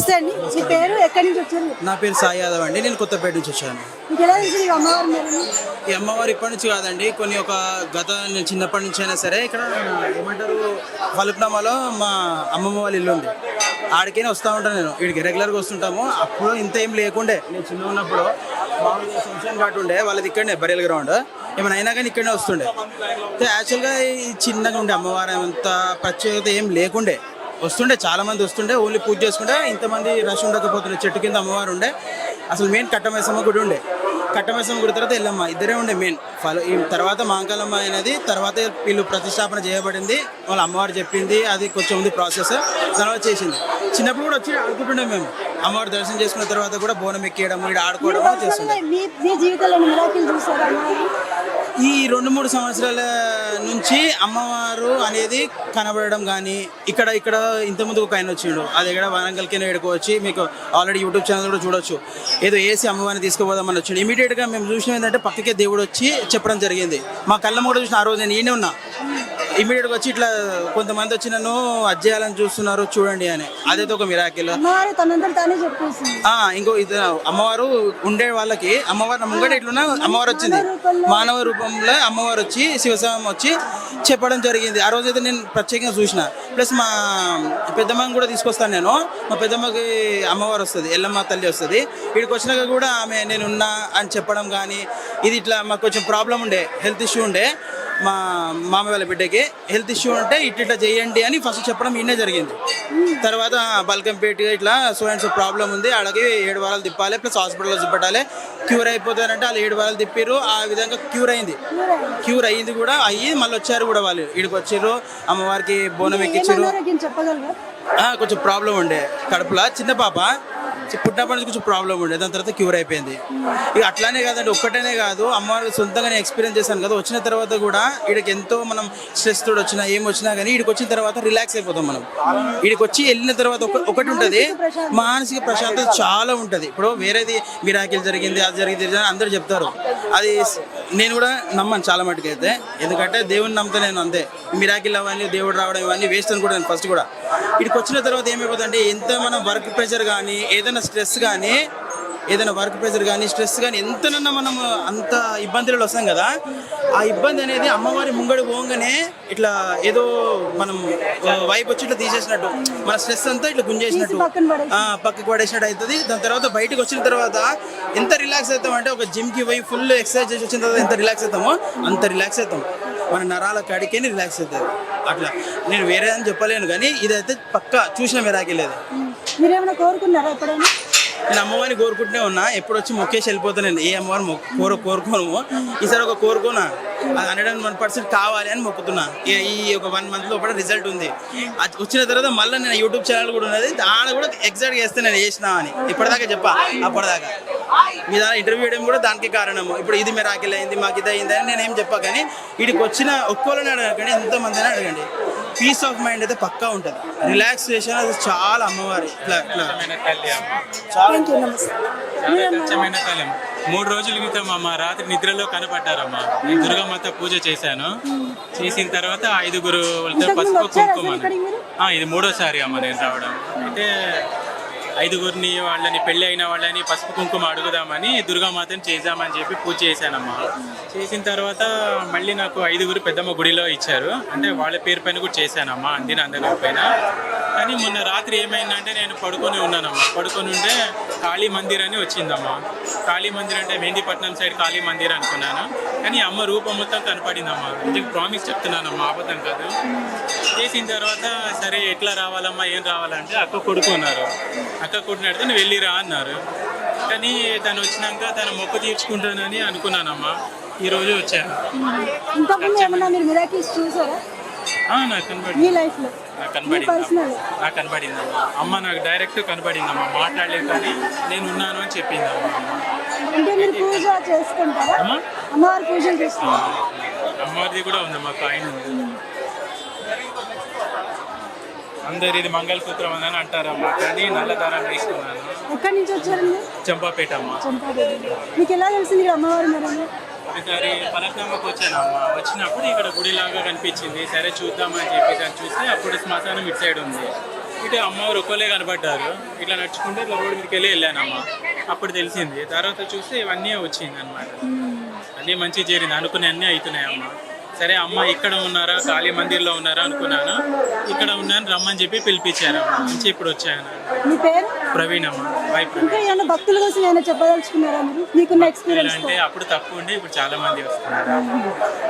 నమస్తే అండి. మీ పేరు? ఎక్కడి నుంచి వచ్చారు? నా పేరు సాయి యాదవ్ అండి. నేను కొత్తపేట నుంచి వచ్చాను. మీకు ఎలా తెలిసింది ఈ అమ్మవారి మేడం ఈ అమ్మవారు ఇప్పటి నుంచి కాదండి. కొన్ని ఒక గత నేను చిన్నప్పటి నుంచి అయినా సరే ఇక్కడ ఏమంటారు ఫలుక్నామాలో మా అమ్మమ్మ వాళ్ళ ఇల్లు ఉంది. ఆడికైనా వస్తూ ఉంటాను నేను. వీడికి రెగ్యులర్గా వస్తుంటాము. అప్పుడు ఇంత ఏం లేకుండే. నేను చిన్న ఉన్నప్పుడు మామూలుగా శంషన్ ఘాట్ ఉండే. వాళ్ళది ఇక్కడనే బరియల్ గ్రౌండ్ ఏమైనా అయినా కానీ ఇక్కడనే వస్తుండే. యాక్చువల్గా ఈ చిన్నగా ఉండే అమ్మవారు అంత ప్రత్యేకత ఏం లేకుండే. వస్తుండే చాలా మంది వస్తుండే ఓన్లీ పూజ చేసుకుంటే ఇంతమంది రష్ ఉండకపోతుండే చెట్టు కింద అమ్మవారు ఉండే. అసలు మెయిన్ కట్టమైసమ్మ గుడి ఉండే. కట్టమైసమ్మ గుడి తర్వాత ఎల్లమ్మ ఇద్దరే ఉండే మెయిన్ ఫాలో ఈ తర్వాత మాంకాలమ్మ అనేది తర్వాత వీళ్ళు ప్రతిష్టాపన చేయబడింది వాళ్ళ అమ్మవారు చెప్పింది అది కొంచెం ఉంది ప్రాసెస్ తర్వాత చేసింది. చిన్నప్పుడు కూడా వచ్చి ఆడుకుంటుండే మేము. అమ్మవారు దర్శనం చేసుకున్న తర్వాత కూడా బోనం ఎక్కేయడం ఇక్కడ ఆడుకోవడం చేస్తుండే. ఈ రెండు మూడు సంవత్సరాల నుంచి అమ్మవారు అనేది కనబడడం కానీ ఇక్కడ ఇక్కడ ఇంతకుముందు ఒక ఆయన వచ్చిండు. అది ఇక్కడ వరంగల్కి వచ్చి మీకు ఆల్రెడీ యూట్యూబ్ ఛానల్ కూడా చూడొచ్చు. ఏదో వేసి అమ్మవారిని తీసుకుపోదామని వచ్చిండు. ఇమీడియట్గా మేము చూసిన ఏంటంటే పక్కకే దేవుడు వచ్చి చెప్పడం జరిగింది. మా కళ్ళ కూడా చూసిన ఆ రోజు నేను ఈయనే ఉన్నా. ఇమీడియట్గా వచ్చి ఇట్లా కొంతమంది వచ్చి నన్ను అది చేయాలని చూస్తున్నారు చూడండి అని. అదైతే ఒక మిరాకిల్ అమ్మవారు తనంతట తానే చెప్పేసింది. ఆ ఇంకో ఇది అమ్మవారు ఉండే వాళ్ళకి అమ్మవారు ముంగట ఇట్లున్న అమ్మవారు వచ్చింది. మానవ రూపంలో. అమ్మవారు వచ్చి శివస్వామి వచ్చి చెప్పడం జరిగింది. ఆ రోజైతే నేను ప్రత్యేకంగా చూసిన. ప్లస్ మా పెద్దమ్మని కూడా తీసుకొస్తాను నేను. మా పెద్దమ్మకి అమ్మవారు వస్తుంది ఎల్లమ్మ తల్లి వస్తుంది. ఇక్కడికి వచ్చినాక కూడా ఆమె నేను ఉన్నా అని చెప్పడం కానీ ఇది ఇట్లా మాకు కొంచెం ప్రాబ్లం ఉండే హెల్త్ ఇష్యూ ఉండే. మా మామ వాళ్ళ బిడ్డకి హెల్త్ ఇష్యూ ఉంటే ఇట్లా ఇట్లా చేయండి అని ఫస్ట్ చెప్పడం ఈయనే జరిగింది. తర్వాత బల్కంపేట ఇట్లా సో అండ్ సో ప్రాబ్లం ఉంది. అలాగే ఏడు వారాలు తిప్పాలి ప్లస్ హాస్పిటల్లో చూపెట్టాలి. క్యూర్ అయిపోతారంటే వాళ్ళు ఏడు వారాలు తిప్పారు ఆ విధంగా క్యూర్ అయింది. క్యూర్ అయ్యింది కూడా అయ్యి మళ్ళీ వచ్చారు కూడా వాళ్ళు. ఇక్కడికి వచ్చారు అమ్మవారికి బోనం ఎక్కించారు కొంచెం ప్రాబ్లం ఉండే కడుపులో. చిన్న పాప. పుట్టినప్పటి నుంచి కొంచెం ప్రాబ్లం ఉండే. దాని తర్వాత క్యూర్ అయిపోయింది. ఇక అట్లానే కాదండి ఒక్కటనే కాదు. అమ్మవారు సొంతంగా నేను ఎక్స్పీరియన్స్ చేశాను కదా. వచ్చిన తర్వాత కూడా వీడికి ఎంతో మనం స్ట్రెస్ తోడు వచ్చినా ఏం వచ్చినా కానీ వీడికి వచ్చిన తర్వాత రిలాక్స్ అయిపోతాం మనం. వీడికి వచ్చి వెళ్ళిన తర్వాత ఒకటి ఉంటుంది. మానసిక ప్రశాంతత చాలా ఉంటుంది. ఇప్పుడు వేరేది మిరాకిల్ జరిగింది అది జరిగింది అందరూ చెప్తారు. అది నేను కూడా నమ్మను చాలా మటుకైతే. ఎందుకంటే దేవుని నమ్ముతా నేను అంతే. మిరాకిల్ అవన్నీ దేవుడు రావడం ఇవన్నీ వేస్ట్ అని కూడా నేను ఫస్ట్ కూడా. ఇక్కడికి వచ్చిన తర్వాత ఏమైపోతుందంటే ఎంత మనం వర్క్ ప్రెషర్ కానీ ఏదైనా స్ట్రెస్ కానీ ఏదైనా వర్క్ ప్రెషర్ కానీ స్ట్రెస్ కానీ ఎంతనన్నా మనం అంత ఇబ్బందులు వస్తాం కదా ఆ ఇబ్బంది అనేది అమ్మవారి ముంగడి పోగానే ఇట్లా ఏదో మనం వైపు వచ్చి ఇట్లా తీసేసినట్టు మన స్ట్రెస్ అంతా ఇట్లా గుంజేసినట్టు పక్కకు పడేసినట్టు అవుతుంది దాని తర్వాత బయటకు వచ్చిన తర్వాత ఎంత రిలాక్స్ అవుతాం అంటే ఒక జిమ్కి పోయి ఫుల్ ఎక్సర్సైజ్ చేసి వచ్చిన తర్వాత ఎంత రిలాక్స్ అవుతామో అంత రిలాక్స్ అవుతాం. మన నరాల కాడికే రిలాక్స్ అవుతుంది అట్లా. నేను వేరే అని చెప్పలేను కానీ ఇదైతే పక్కా చూసిన మిరాకిలేదు మీరేమైనా కోరుకున్నారా ఎప్పుడైనా? నేను అమ్మవారిని కోరుకుంటూనే ఉన్నా. ఎప్పుడు వచ్చి మొక్కేసి వెళ్ళిపోతాను ఏ అమ్మవారిని మొ- కోరు కోరుకోను. ఈసారి ఒక కోరుకోనా? అది హండ్రెడ్ అండ్ వన్ పర్సెంట్ కావాలి అని మొక్కుతున్నా. ఈ- ఒక వన్ మంత్ లోపల రిజల్ట్ ఉంది. అది వచ్చిన తర్వాత మళ్ళీ నేను యూట్యూబ్ ఛానల్ కూడా ఉన్నది. దాని కూడా ఎగ్జాక్ట్ చేస్తే నేను చేసినా అని. ఇప్పటిదాకా చెప్పా. అప్పటిదాకా. మీ దాని ఇంటర్వ్యూ చేయడం కూడా దానికి కారణము. ఇప్పుడు ఇది మీరు ఆకలి అయింది మాకు ఇది అయింది అని నేనేం చెప్పా కానీ వీడికి వచ్చిన ఒక్కోళ్ళని అడగండి ఎంతమంది అని అడగండి. పీస్ ఆఫ్ మైండ్ అయితే పక్కా ఉంటుంది. రిలాక్సేషన్ అది చాలా అమ్మవారి ఇట్లా ఇట్లా. మూడు రోజుల క్రితం అమ్మ రాత్రి నిద్రలో కనపడ్డారమ్మా. నేను దుర్గామాత పూజ చేశాను. చేసిన తర్వాత ఐదుగురు పసుపు కుంకుమ ఇది మూడోసారి అమ్మ నేను రావడం. అయితే ఐదుగురిని వాళ్ళని పెళ్ళి అయిన వాళ్ళని పసుపు కుంకుమ అడుగుదామని దుర్గామాతని చేద్దామని చెప్పి పూజ చేశానమ్మా. చేసిన తర్వాత మళ్ళీ నాకు ఐదుగురు పెద్దమ్మ గుడిలో ఇచ్చారు. అంటే వాళ్ళ పేరు పైన కూడా చేశానమ్మా అందిన అందకపోయినా కానీ మొన్న రాత్రి ఏమైందంటే నేను పడుకొని ఉన్నానమ్మా. పడుకొని ఉంటే కాళీ మందిర్ అని వచ్చిందమ్మా. కాళీ మందిర్ అంటే మెహందీపట్నం సైడ్ కాళీ మందిర్ అనుకున్నాను. కానీ అమ్మ రూపం మొత్తం కనపడిందమ్మా. ఇంటికి ప్రామిస్ చెప్తున్నానమ్మా అబద్ధం కాదు. చేసిన తర్వాత సరే ఎట్లా రావాలమ్మా ఏం రావాలంటే అక్క కొడుకున్నారు అక్క కొడుకుని అడిగితే నువ్వు వెళ్ళిరా అన్నారు. కానీ తను వచ్చినాక తను మొక్కు తీర్చుకుంటానని అనుకున్నానమ్మా. ఈరోజు వచ్చాను ఇంతకుముందు ఏమన్నా మీరు మిరాకిల్స్ చూసారా? ఆ, నాకు నాకు కనబడింది నాకు అమ్మ. నాకు డైరెక్ట్ కనబడిందమ్మా మాట్లాడలేదు కానీ నేను ఉన్నాను అని చెప్పిందమ్మా అంటే మీరు పూజ చేసుకుంటారా? అమ్మా? అమ్మవారి పూజలు చేస్తారా? అమ్మవారిది కూడా కాయిన్ అందరు ఇది మంగళసూత్రం అని అంటారమ్మా కానీ నల్లదారం వేసుకున్నాను ఎక్కడి నుంచి వచ్చారండి? చంపాపేట అమ్మ. చంపాదేవి మీకు ఎలా తెలిసింది ఇక్కడ అమ్మవారి మేడం ఒకసారి పలకమ్మకి వచ్చానమ్మా. వచ్చినప్పుడు ఇక్కడ గుడిలాగా కనిపించింది. సరే చూద్దామని చెప్పేసి అని చూస్తే అప్పుడు శ్మశానం ఇటు సైడ్ ఉంది. ఇటు అమ్మవారు ఒక్కలే కనబడ్డారు ఇట్లా నడుచుకుంటే ఇట్లా రోడ్డు మీదకి వెళ్ళి వెళ్ళానమ్మ. అప్పుడు తెలిసింది. తర్వాత చూస్తే ఇవన్నీ వచ్చింది అనమాట అన్నీ మంచి చేరింది. అనుకునే అన్నీ అవుతున్నాయి అమ్మ. సరే అమ్మ ఇక్కడ ఉన్నారా? కాళీ మందిర్లో ఉన్నారా అనుకున్నాను. ఇక్కడ ఉన్నాను రమ్మని చెప్పి పిలిపించారు నుంచి ఇప్పుడు వచ్చాను. మీ పేరు? ప్రవీణ్ అమ్మ. వై ప్రవీణ్. భక్తుల కోసం ఏమైనా చెప్పదలుచుకున్నారా మీరు? మీకున్న ఇలా ఎక్స్పీరియన్స్ అంటే అప్పుడు తక్కువ ఉండే ఇప్పుడు చాలా మంది వస్తున్నారు.